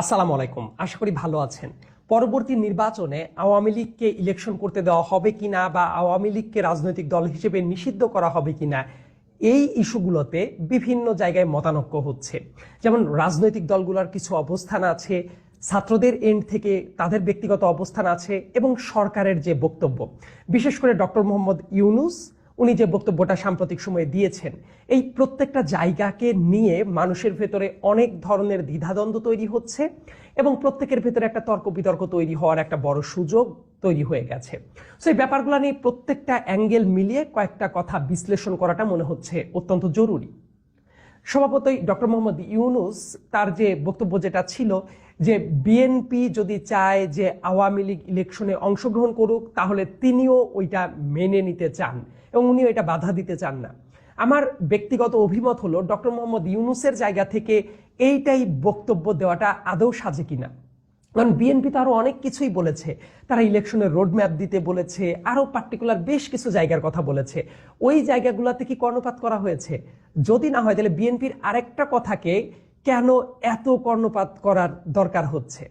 আসসালামু আলাইকুম। আশা করি ভালো আছেন। পরবর্তী নির্বাচনে আওয়ামী লীগকে ইলেকশন করতে দেওয়া হবে কিনা বা আওয়ামী লীগকে রাজনৈতিক দল হিসেবে নিষিদ্ধ করা হবে কিনা, এই ইস্যুগুলোতে বিভিন্ন জায়গায় মতানক্য হচ্ছে। যেমন রাজনৈতিক দলগুলোর কিছু অবস্থান আছে, ছাত্রদের এন্ড থেকে তাদের ব্যক্তিগত অবস্থান আছে এবং সরকারের যে বক্তব্য। বিশেষ করে ডক্টর মোহাম্মদ ইউনুস উনি যে বক্তব্যটা সাম্প্রতিক সময়ে দিয়েছেন, এই প্রত্যেকটা জায়গাকে নিয়ে মানুষের ভেতরে অনেক ধরনের দ্বিধাদ্বন্দ্ব তৈরি হচ্ছে এবং প্রত্যেকের ভেতরে একটা তর্ক বিতর্ক তৈরি হওয়ার একটা বড় সুযোগ তৈরি হয়ে গেছে। সো এই ব্যাপারগুলো নিয়ে প্রত্যেকটা অ্যাঙ্গেল মিলিয়ে কয়েকটা কথা বিশ্লেষণ করাটা মনে হচ্ছে অত্যন্ত জরুরি। স্বভাবতই ডক্টর মোহাম্মদ ইউনুস তার যে বক্তব্য যেটা ছিল যে বিএনপি যদি চায় যে আওয়ামী লীগ ইলেকশনে অংশগ্রহণ করুক, তাহলে তিনিও ওইটা মেনে নিতে চান এবং উনিও এটা বাধা দিতে চান না। আমার ব্যক্তিগত অভিমত হলো ডক্টর মোহাম্মদ ইউনুসের জায়গা থেকে এইটাই বক্তব্য দেওয়াটা আদৌ সাজে কিনা। কারণ বিএনপি তো আরও অনেক কিছুই বলেছে। তারা ইলেকশনের রোডম্যাপ দিতে বলেছে আরও পার্টিকুলার বেশ কিছু জায়গার কথা বলেছে। ওই জায়গাগুলোতে কি কর্ণপাত করা হয়েছে? যদি না হয়, তাহলে বিএনপির আরেকটা কথাকে কেন এত কর্ণপাত করার দরকার হচ্ছে?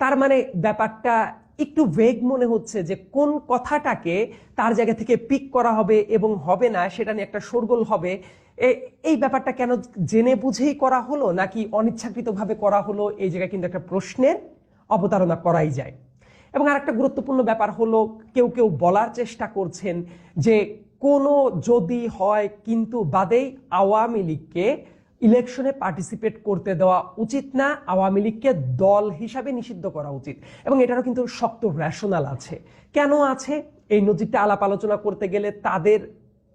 তার মানে ব্যাপারটা একটু ভেগ মনে হচ্ছে যে কোন কথাটাকে তার জায়গা থেকে পিক করা হবে এবং হবে না সেটা নিয়ে একটা শোরগোল হবে। এই ব্যাপারটা কেন জেনে বুঝেই করা হলো নাকি অনিচ্ছাকৃতভাবে করা হলো এই জায়গায় কিন্তু একটা প্রশ্নের অবতারণা করাই যায়। এবং আরেকটা গুরুত্বপূর্ণ ব্যাপার হলো কেউ কেউ বলার চেষ্টা করছেন যে কোনো যদি হয় কিন্তু বাদেই আওয়ামী লীগকে ইলেকশনে পার্টিসিপেট করতে দেওয়া উচিত না, আওয়ামী লীগকে দল হিসাবে নিষিদ্ধ করা উচিত। এবং এটারও কিন্তু শক্ত রেশনাল আছে। কেন আছে? এই নজিরটা আলাপ আলোচনা করতে গেলে তাদের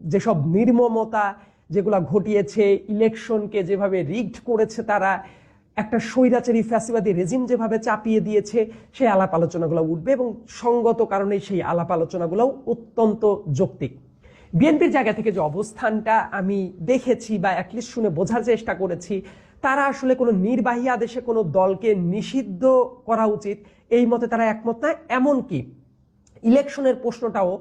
যেসব নির্মমতা যেগুলা ঘটিয়েছে, ইলেকশনকে যেভাবে রিগড করেছে তারা, একটা স্বৈরাচারী, ফ্যাসিবাদী রেজিম যেভাবে চাপিয়ে দিয়েছে, সেই আলাপ আলোচনাগুলো উঠবে এবং সঙ্গত কারণে সেই আলাপ আলোচনাগুলোও অত্যন্ত যৌক্তিক। বিএনপির জায়গা থেকে যে অবস্থানটা আমি দেখেছি বা অ্যাটলিস্ট শুনে বোঝার চেষ্টা করেছি, তারা আসলে কোনো নির্বাহী আদেশে কোনো দলকে নিষিদ্ধ করা উচিত, এই মতে তারা একমত না। এমনকি ইলেকশনের প্রশ্নটাও,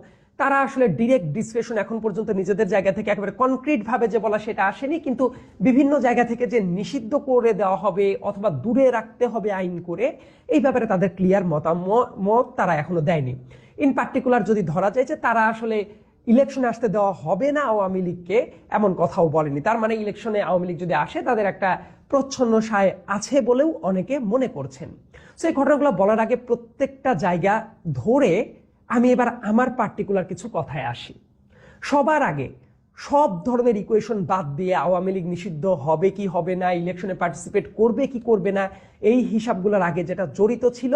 তারা আসলে ডিরেক্ট ডিসকাশন এখন পর্যন্ত নিজেদের জায়গা থেকে একেবারে কনক্রিট ভাবে যে বলা সেটা আসেনি, কিন্তু বিভিন্ন জায়গা থেকে যে নিষিদ্ধ করে দেওয়া হবে অথবা দূরে রাখতে হবে আইন করে, এই ব্যাপারে তাদের ক্লিয়ার মতামত তারা এখনও দেয়নি। ইন পার্টিকুলার যদি ধরা যায় যে তারা আসলে ইলেকশনে আসতে দেওয়া হবে না আওয়ামী লীগকে, এমন কথাও বলেনি। তার মানে ইলেকশনে আওয়ামী লীগ যদি আসে, তাদের একটা প্রচ্ছন্ন সায় আছে বলেও অনেকে মনে করছেন। সো এই ঘটনাগুলো বলার আগে প্রত্যেকটা জায়গা ধরে আমি এবার আমার পার্টিকুলার কিছু কথায় আসি। সবার আগে সব ধরনের ইকুয়েশন বাদ দিয়ে আওয়ামী লীগ নিষিদ্ধ হবে কি হবে না, ইলেকশনে পার্টিসিপেট করবে কি করবে না, এই হিসাবগুলোর আগে যেটা জড়িত ছিল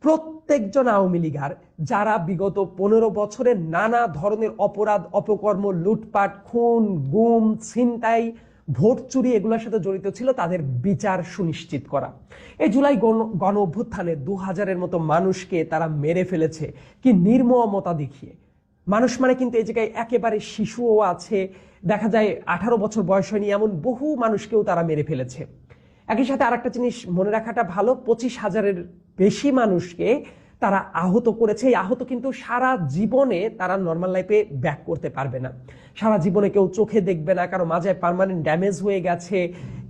প্রত্যেকজন আওয়ামী লীগার যারা বিগত পনেরো বছরে নানা ধরনের অপরাধ, অপকর্ম, লুটপাট, খুন, গুম, ছিনতাই, ভোট চুরি এগুলোর সাথে জড়িত ছিল, তাদের বিচার সুনিশ্চিত করা। এই জুলাই গণ- অভ্যুত্থানে দু হাজারের মতো মানুষকে তারা মেরে ফেলেছে, কি নির্মমতা দেখিয়ে। মানুষ মানে কিন্তু এই জায়গায় একেবারে শিশুও আছে, দেখা যায় আঠারো বছর বয়স হয়নি, এমন বহু মানুষকেও তারা মেরে ফেলেছে। একই সাথে আরেকটা জিনিস মনে রাখাটা ভালো, পঁচিশ হাজারের বেশি মানুষকে তারা আহত করেছে। এই আহত কিন্তু সারা জীবনে তারা নর্মাল লাইফে ব্যাক করতে পারবে না। সারা জীবনে কেউ চোখে দেখবে না, কারও মাঝে পার্মানেন্ট ড্যামেজ হয়ে গেছে,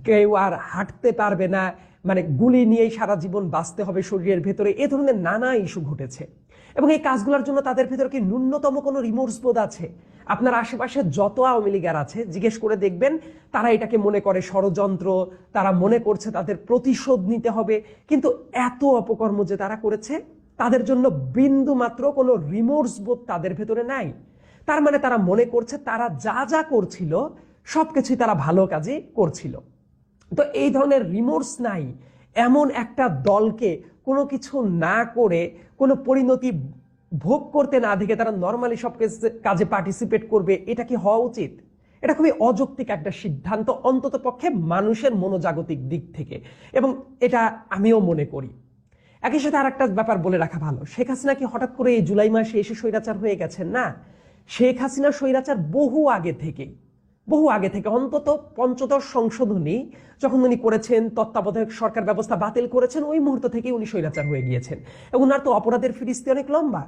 কেউ আর হাঁটতে পারবে না। মানে গুলি নিয়েই সারা জীবন বাঁচতে হবে শরীরের ভেতরে। এ ধরনের নানা ইস্যু ঘটেছে। এবং এই কাজগুলোর জন্য তাদের ভেতরে কি ন্যূনতম কোনো রিমোর্স বোধ আছে? আপনার আশেপাশে যত আওয়ামী লীগার আছে, জিজ্ঞেস করে দেখবেন, তারা এটাকে মনে করে ষড়যন্ত্র, তারা মনে করছে তাদের প্রতিশোধ নিতে হবে। কিন্তু এত অপকর্ম যে তারা করেছে, তাদের জন্য বিন্দু মাত্র কোনো রিমোর্স বোধ তাদের ভেতরে নাই। তার মানে তারা মনে করছে তারা যা যা করছিল, সবকিছুই তারা ভালো কাজে করছিল। তো এই ধরনের রিমোর্স নাই। এমন একটা দলকে কোনো কিছু না করে, কোনো পরিণতি ভোগ করতে না দেখে তারা নর্মালি সব কাজে পার্টিসিপেট করবে, এটা কি হওয়া উচিত? এটা খুবই অযৌক্তিক একটা সিদ্ধান্ত অন্তত পক্ষে মানুষের মনোজাগতিক দিক থেকে। এবং এটা আমিও মনে করি। একই সাথে আরেকটা ব্যাপার বলে রাখা ভালো। শেখ হাসিনা কি হঠাৎ করে এই জুলাই মাসে এসে স্বৈরাচার হয়ে গেছেন? না। শেখ হাসিনা স্বৈরাচার বহু আগে থেকেই। বহু আগে থেকে, অন্তত পঞ্চদশ সংশোধনী যখন উনি করেছেন, তত্ত্বাবধায়ক সরকার ব্যবস্থা বাতিল করেছেন, ওই মুহূর্ত থেকে উনি স্বৈরাচার হয়ে গিয়েছেন। এবং ওনার তো অপরাধের ফিরিস্তি অনেক লম্বা।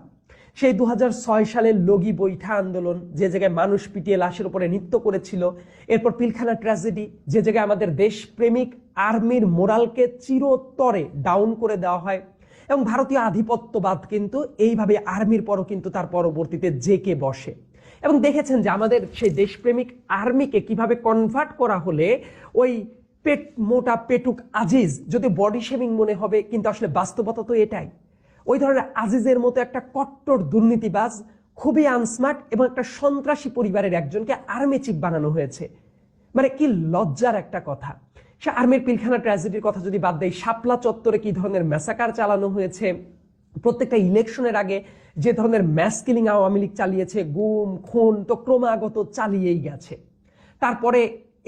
সেই দু হাজার ছয় সালের লগি বৈঠা আন্দোলন, যে জায়গায় মানুষ পিটিয়ে লাশের উপরে নৃত্য করেছিল, এরপর পিলখানা ট্র্যাজেডি যে জায়গায় আমাদের দেশপ্রেমিক আর্মির মোরালকে চিরতরে ডাউন করে দেওয়া হয় এবং ভারতীয় আধিপত্যবাদ কিন্তু এইভাবে আর্মির পরও কিন্তু তার পরবর্তীতে জেকে বসে। এবং দেখেছেন যে আমাদের সেই দেশপ্রেমিক আর্মিকে কীভাবে কনভার্ট করা হলে ওই পেট, মোটা পেটুক আজিজ, যদি বডি শেমিং মনে হবে, কিন্তু আসলে বাস্তবতা তো এটাই। ওই ধরনের আজিজের মতো একটা কট্টর দুর্নীতিবাজ, খুবই আনস্মার্ট এবং একটা সন্ত্রাসী পরিবারের একজনকে আর্মি চিফ বানানো হয়েছে। মানে কি লজ্জার একটা কথা। সে আর্মির পিলখানা ট্র্যাজেডির কথা যদি বাদ দেয় শাপলা চত্বরে কি ধরনের ম্যাসাকার চালানো হয়েছে? প্রত্যেকটা ইলেকশনের আগে যে ধরনের ম্যাস কিলিং আওয়ামী লীগ চালিয়েছে, গুম, খুন, তো ক্রমাগত চালিয়েই গেছে। তারপরে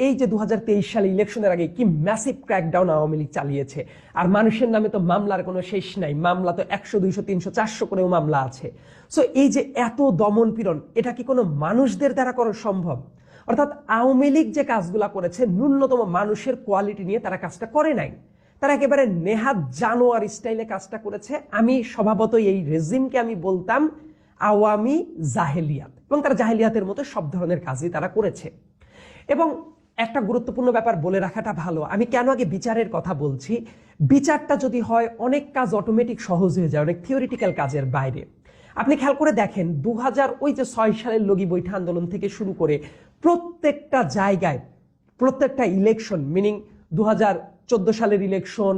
এই যে দু হাজার তেইশ সালে ইলেকশনের আগে কি ম্যাসিভ ক্র্যাকডাউন আওয়ামী লীগ চালিয়েছে, আর মানুষের নামে তো মামলার কোনো শেষ নাই, মামলা তো একশো, দুইশো, তিনশো, চারশো করেও মামলা আছে। সো এই যে এত দমন পীড়ন, এটা কি কোনো মানুষদের দ্বারা করা সম্ভব? অর্থাৎ আওয়ামী লীগ যে কাজগুলা করেছে, ন্যূনতম মানুষের কোয়ালিটি নিয়ে তারা কাজটা করে নাই। তারা একেবারে নেহাত জানোয়ার স্টাইলে কাজটা করেছে। আমি স্বভাবতই এই রেজিমকে আমি বলতাম আওয়ামী জাহেলিয়াত। এবং তারা জাহেলিয়াতের মতো সব ধরনের কাজই তারা করেছে। এবং একটা গুরুত্বপূর্ণ ব্যাপার বলে রাখাটা ভালো। আমি কেন আগে বিচারের কথা বলছি? বিচারটা যদি হয়, অনেক কাজ অটোমেটিক সহজ হয়ে যায়, অনেক থিওরিটিক্যাল কাজের বাইরে। আপনি খেয়াল করে দেখেন দু হাজার ওই যে ছয় সালের লগি বৈঠা আন্দোলন থেকে শুরু করে প্রত্যেকটা জায়গায়, প্রত্যেকটা ইলেকশন মিনিং দু সালের ইলেকশন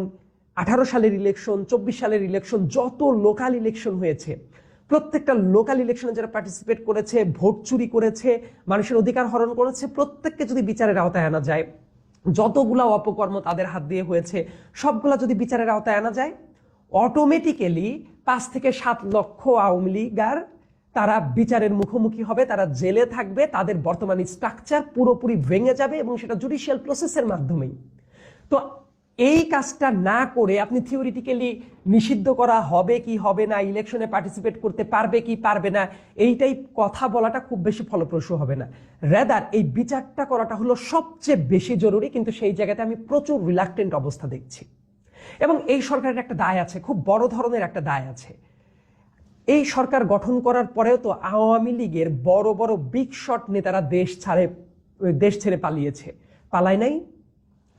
আঠারো সালের ইলেকশন চব্বিশ সালের ইলেকশন যত লোকাল ইলেকশন হয়েছে, প্রত্যেকটা লোকাল ইলেকশনে যারা পার্টিসিপেট করেছে, ভোট চুরি করেছে, মানুষের অধিকার হরণ করেছে, প্রত্যেককে যদি বিচারের আওতায় আনা যায়, যতগুলা অপকর্ম তাদের হাত দিয়ে হয়েছে, সবগুলা যদি বিচারের আওতায় আনা যায় অটোমেটিক্যালি পাঁচ থেকে সাত লক্ষ আওয়ামী লীগার তারা বিচারের মুখোমুখি হবে, তারা জেলে থাকবে, তাদের বর্তমান স্ট্রাকচার পুরোপুরি ভেঙে যাবে এবং সেটা জুডিশিয়াল প্রসেসের মাধ্যমেই। তো এই কাজটা না করে আপনি থিওরিটিক্যালি নিষিদ্ধ করা হবে কি হবে না ইলেকশনে পার্টিসিপেট করতে পারবে কি পারবে না, এইটাই কথা বলাটা খুব বেশি ফলপ্রসূ হবে না। রেদার এই বিচারটা করাটা হলো সবচেয়ে বেশি জরুরি, কিন্তু সেই জায়গাতে আমি প্রচুর রিলাক্টেন্ট অবস্থা দেখছি। এবং এই সরকারের একটা দায় আছে, খুব বড় ধরনের একটা দায় আছে। এই সরকার গঠন করার পরেও তো আওয়ামী লীগের বড় বড় বিগ শট নেতারা দেশ ছাড়ে, দেশ ছেড়ে পালিয়েছে। পালায় নাই।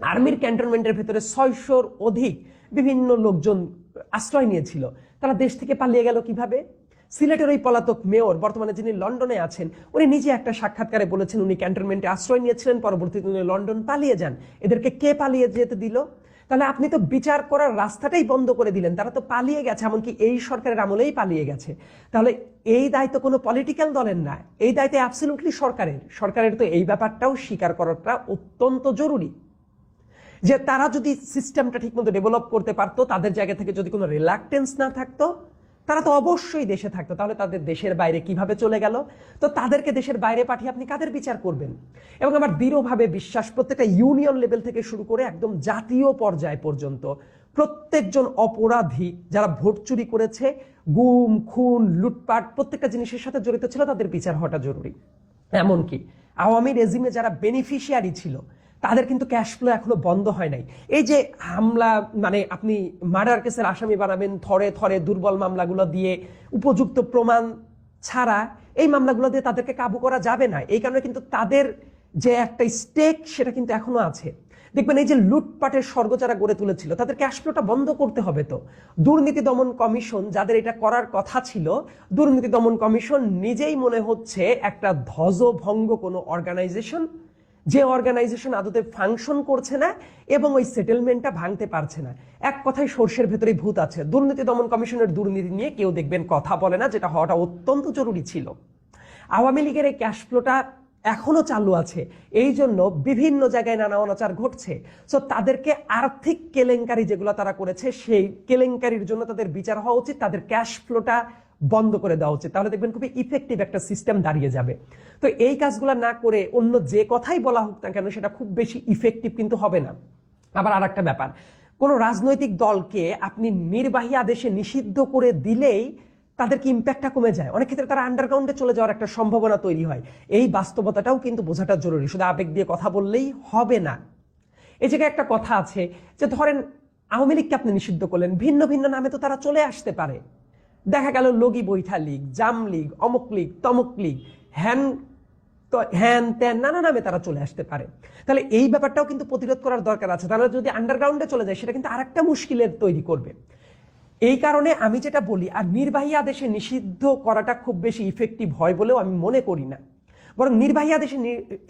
আর্মির ক্যান্টনমেন্টের ভেতরে ছয়শোর অধিক বিভিন্ন লোকজন আশ্রয় নিয়েছিল। তারা দেশ থেকে পালিয়ে গেল কীভাবে? সিলেটের ওই পলাতক মেয়র, বর্তমানে যিনি লন্ডনে আছেন, উনি নিজে একটা সাক্ষাৎকারে বলেছেন উনি ক্যান্টনমেন্টে আশ্রয় নিয়েছিলেন, পরবর্তীতে উনি লন্ডন পালিয়ে যান। এদেরকে কে পালিয়ে যেতে দিল? তাহলে আপনি তো বিচার করার রাস্তাটাই বন্ধ করে দিলেন। তারা তো পালিয়ে গেছে, এমনকি এই সরকারের আমলেই পালিয়ে গেছে। তাহলে এই দায়িত্ব কোনো পলিটিক্যাল দলের না, এই দায়িত্ব অ্যাবসলিউটলি সরকারের। সরকারের তো এই ব্যাপারটাও স্বীকার করাটা অত্যন্ত জরুরি। যে তারা যদি সিস্টেমটা ঠিকমতো ডেভেলপ করতে পারতো, তাদের জায়গা থেকে যদি কোনো রিলাক্টেন্স না থাকতো তারা তো অবশ্যই দেশে থাকতো। তাহলে তাদের দেশের বাইরে কীভাবে চলে গেল? তো তাদেরকে দেশের বাইরে পাঠিয়ে আপনি কাদের বিচার করবেন? এবং আমার দৃঢ়ভাবে বিশ্বাস, প্রত্যেকটা ইউনিয়ন লেভেল থেকে শুরু করে একদম জাতীয় পর্যায় পর্যন্ত প্রত্যেকজন অপরাধী যারা ভোট চুরি করেছে, গুম, খুন, লুটপাট, প্রত্যেকটা জিনিসের সাথে জড়িত ছিল, তাদের বিচার হওয়াটা জরুরি। এমনকি আওয়ামী রেজিমে যারা বেনিফিশিয়ারি ছিল তাদের কিন্তু ক্যাশ ফ্লো এখনও বন্ধ হয় নাই। এই যে হামলা মানে আপনি মার্ডার কেসের আসামি বানাবেন, থরে থরে দুর্বল মামলাগুলো দিয়ে উপযুক্ত প্রমাণ ছাড়া এই মামলাগুলো দিয়ে তাদেরকে কাবু করা যাবে না। এই কারণে কিন্তু তাদের যে একটা স্টেক সেটা কিন্তু এখনও আছে। দেখবেন এই যে লুটপাটের স্বর্গ যারা গড়ে তুলেছিল, তাদের ক্যাশ ফ্লোটা বন্ধ করতে হবে তো। দুর্নীতি দমন কমিশন যাদের এটা করার কথা ছিল, দুর্নীতি দমন কমিশন নিজেই মনে হচ্ছে একটা ধ্বজভঙ্গ কোনো অর্গানাইজেশন যে অর্গানাইজেশন আদতে ফাংশন করছে না এবং ওই সেটেলমেন্টটা ভাঙতে পারছে না। এক কথায় সর্ষের ভেতরে ভূত আছে। দুর্নীতি দমন কমিশনের দুর্নীতি নিয়ে কেউ দেখবেন কথা বলে না, যেটা হওয়াটা অত্যন্ত জরুরি ছিল। আওয়ামী লীগের এই ক্যাশ ফ্লোটা এখনও চালু আছে। এই জন্য বিভিন্ন জায়গায় নানা অনাচার ঘটছে। সো তাদেরকে আর্থিক কেলেঙ্কারি যেগুলো তারা করেছে, সেই কেলেঙ্কারির জন্য তাদের বিচার হওয়া উচিত। তাদের ক্যাশ ফ্লোটা বন্ধ করে দেওয়া উচিত। তাহলে দেখবেন খুবই ইফেক্টিভ একটা সিস্টেম দাঁড়িয়ে যাবে। তো এই কাজগুলো না করে অন্য যে কথাই বলা হোক না কেন, সেটা খুব বেশি ইফেক্টিভ কিন্তু হবে না। আবার আর একটা ব্যাপার, কোনো রাজনৈতিক দলকে আপনি নির্বাহী আদেশে নিষিদ্ধ করে দিলেই তাদের কি ইম্প্যাক্টটা কমে যায়? অনেক ক্ষেত্রে তারা আন্ডারগ্রাউন্ডে চলে যাওয়ার একটা সম্ভাবনা তৈরি হয়। এই বাস্তবতাটাও কিন্তু বোঝাটা জরুরি। শুধু আবেগ দিয়ে কথা বললেই হবে না। এই জায়গায় একটা কথা আছে যে, ধরেন আওয়ামী লীগকে আপনি নিষিদ্ধ করলেন, ভিন্ন ভিন্ন নামে তো তারা চলে আসতে পারে। দেখা গেল লগি বৈঠা লিগ, জাম লিগ, অমুক লীগ, তমুক লিগ, হ্যান হ্যান ত্যান নানা নামে তারা চলে আসতে পারে। তাহলে এই ব্যাপারটাও কিন্তু প্রতিরোধ করার দরকার আছে। তারা যদি আন্ডারগ্রাউন্ডে চলে যায়, সেটা কিন্তু আরেকটা মুশকিলের তৈরি করবে। এই কারণে আমি যেটা বলি, আর নির্বাহী আদেশে নিষিদ্ধ করাটা খুব বেশি ইফেক্টিভ হয় বলেও আমি মনে করি না। বরং নির্বাহী আদেশে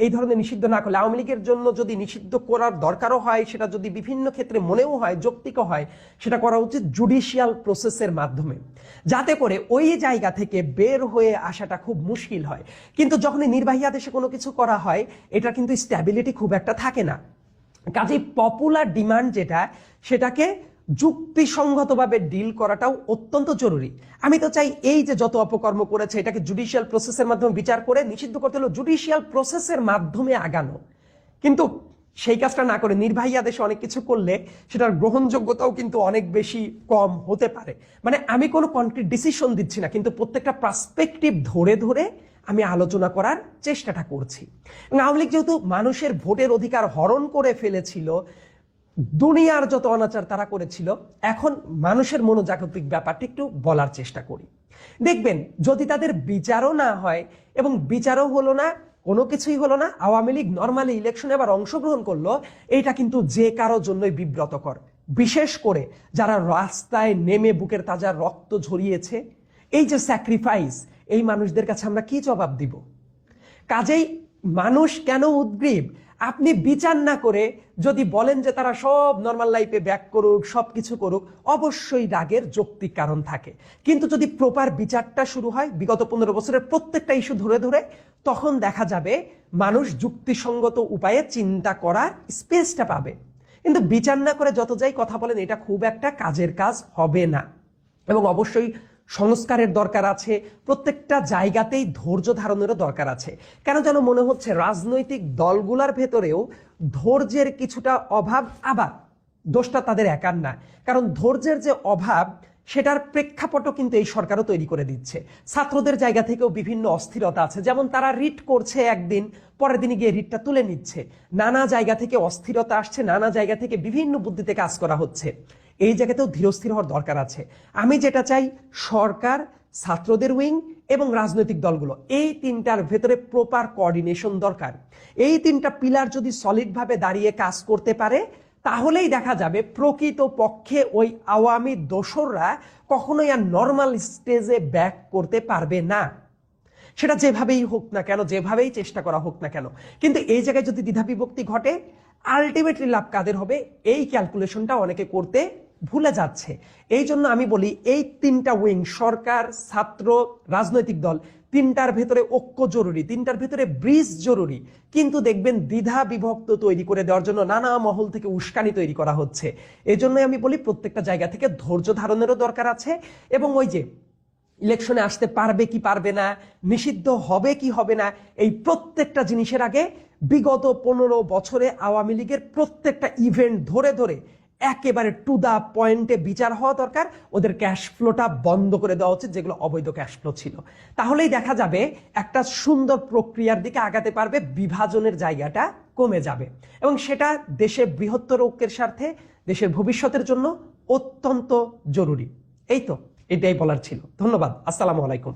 এই ধরনের নিষিদ্ধ না করলে আওয়ামী লীগের জন্য যদি নিষিদ্ধ করার দরকারও হয়, সেটা যদি বিভিন্ন ক্ষেত্রে মনেও হয়, যৌক্তিকও হয়, সেটা করা উচিত জুডিশিয়াল প্রসেসের মাধ্যমে। যাতে করে ওই জায়গা থেকে বের হয়ে আসাটা খুব মুশকিল হয়। কিন্তু যখনই নির্বাহী আদেশে কোনো কিছু করা হয় এটা কিন্তু স্ট্যাবিলিটি খুব একটা থাকে না। কাজেই পপুলার ডিমান্ড যেটা, সেটাকে যুক্তিসঙ্গতভাবে ডিল করাটাও অত্যন্ত জরুরি। আমি তো চাই এই যে যত অপকর্ম করেছে, এটাকে জুডিশিয়াল প্রসেসের মাধ্যমে বিচার করে নিষিদ্ধ করতে হলো জুডিশিয়াল প্রসেসের মাধ্যমে আগানো। কিন্তু সেই কাজটা না করে নির্বাহী আদেশে অনেক কিছু করলে সেটার গ্রহণযোগ্যতাও কিন্তু অনেক বেশি কম হতে পারে। মানে আমি কোনো কনক্রিট ডিসিশন দিচ্ছি না, কিন্তু প্রত্যেকটা পার্সপেক্টিভ ধরে ধরে আমি আলোচনা করার চেষ্টাটা করছি। আওয়ামী লীগ যেহেতু মানুষের ভোটের অধিকার হরণ করে ফেলেছিল দুনিয়ার যত অনাচার তারা করেছিল, এখন মানুষের মনোজাগতিক ব্যাপারটি একটু বলার চেষ্টা করি। দেখবেন, যদি তাদের বিচারও না হয় এবং বিচারও হলো না, কোনো কিছুই হলো না, আওয়ামী লীগ নর্মালি ইলেকশনে আবার অংশগ্রহণ করল এটা কিন্তু যে কারও জন্যই বিব্রতকর। বিশেষ করে যারা রাস্তায় নেমে বুকের তাজা রক্ত ঝরিয়েছে, এই যে স্যাক্রিফাইস এই মানুষদের কাছে আমরা কি জবাব দিব? কাজেই মানুষ কেন উদ্গ্রীব? আপনি বিচার না করে যদি বলেন যে তারা সব নর্মাল লাইফে ব্যাক করুক সব কিছু করুক, অবশ্যই রাগের যৌক্তিক কারণ থাকে। কিন্তু যদি প্রপার বিচারটা শুরু হয়, বিগত পনেরো বছরের প্রত্যেকটা ইস্যু ধরে ধরে, তখন দেখা যাবে মানুষ যুক্তিসঙ্গত উপায়ে চিন্তা করার স্পেসটা পাবে। কিন্তু বিচার না করে যত যাই কথা বলেন, এটা খুব একটা কাজের কাজ হবে না। এবং অবশ্যই সংস্কারের দরকার আছে, প্রত্যেকটা জায়গাতেই ধৈর্য ধারণেরও দরকার আছে। কেন যেন মনে হচ্ছে রাজনৈতিক দলগুলার ভেতরেও ধৈর্যের কিছুটা অভাব আবার দোষটা তাদের একার না। কারণ ধৈর্যের যে অভাব, সেটার প্রেক্ষাপটও কিন্তু এই সরকারও তৈরি করে দিচ্ছে। ছাত্রদের জায়গা থেকেও বিভিন্ন অস্থিরতা আছে। যেমন তারা রিট করছে একদিন, পরের দিনে গিয়ে রিটটা তুলে নিচ্ছে। নানা জায়গা থেকে অস্থিরতা আসছে, নানা জায়গা থেকে বিভিন্ন বুদ্ধিতে কাজ করা হচ্ছে। এই জায়গাতেও ধীরস্থির হওয়ার দরকার আছে। আমি যেটা চাই, সরকার, ছাত্রদের উইং এবং রাজনৈতিক দলগুলো, এই তিনটার ভেতরে প্রপার কোঅর্ডিনেশন দরকার। এই তিনটা পিলার যদি সলিডভাবে দাঁড়িয়ে কাজ করতে পারে, তাহলেই দেখা যাবে প্রকৃত পক্ষে ওই আওয়ামী দোসররা কখনোই আর নর্মাল স্টেজে ব্যাক করতে পারবে না। সেটা যেভাবেই হোক না কেন, যেভাবেই চেষ্টা করা হোক না কেন, কিন্তু এই জায়গায় যদি দ্বিধা বিভক্তি ঘটে আলটিমেটলি লাভ কাদের হবে? এই ক্যালকুলেশনটা অনেকে করতে ভুলে যাচ্ছে। এই জন্য আমি বলি, এই তিনটা উইং সরকার, ছাত্র, রাজনৈতিক দল, তিনটার ভেতরে ঐক্য জরুরি, তিনটার ভেতরে ব্রিজ জরুরি। কিন্তু দেখবেন দ্বিধা বিভক্ত তৈরি করে দেওয়ার জন্য নানা মহল থেকে উস্কানি তৈরি করা হচ্ছে। এই জন্যই আমি বলি, প্রত্যেকটা জায়গা থেকে ধৈর্য ধারণেরও দরকার আছে এবং ওই যে ইলেকশনে আসতে পারবে কি পারবে না, নিষিদ্ধ হবে কি হবে না, এই প্রত্যেকটা জিনিসের আগে বিগত পনেরো বছরে আওয়ামী লীগের প্রত্যেকটা ইভেন্ট ধরে ধরে একেবারে টু দা পয়েন্টে বিচার হওয়া দরকার। ওদের ক্যাশ ফ্লোটা বন্ধ করে দেওয়া উচিত, যেগুলো অবৈধ ক্যাশ ফ্লো ছিল। তাহলেই দেখা যাবে একটা সুন্দর প্রক্রিয়ার দিকে আগাতে পারবে, বিভাজনের জায়গাটা কমে যাবে। এবং সেটা দেশের বৃহত্তর ঐক্যের স্বার্থে, দেশের ভবিষ্যতের জন্য অত্যন্ত জরুরি। এই তো, এটাই বলার ছিল। ধন্যবাদ। আসসালামু আলাইকুম।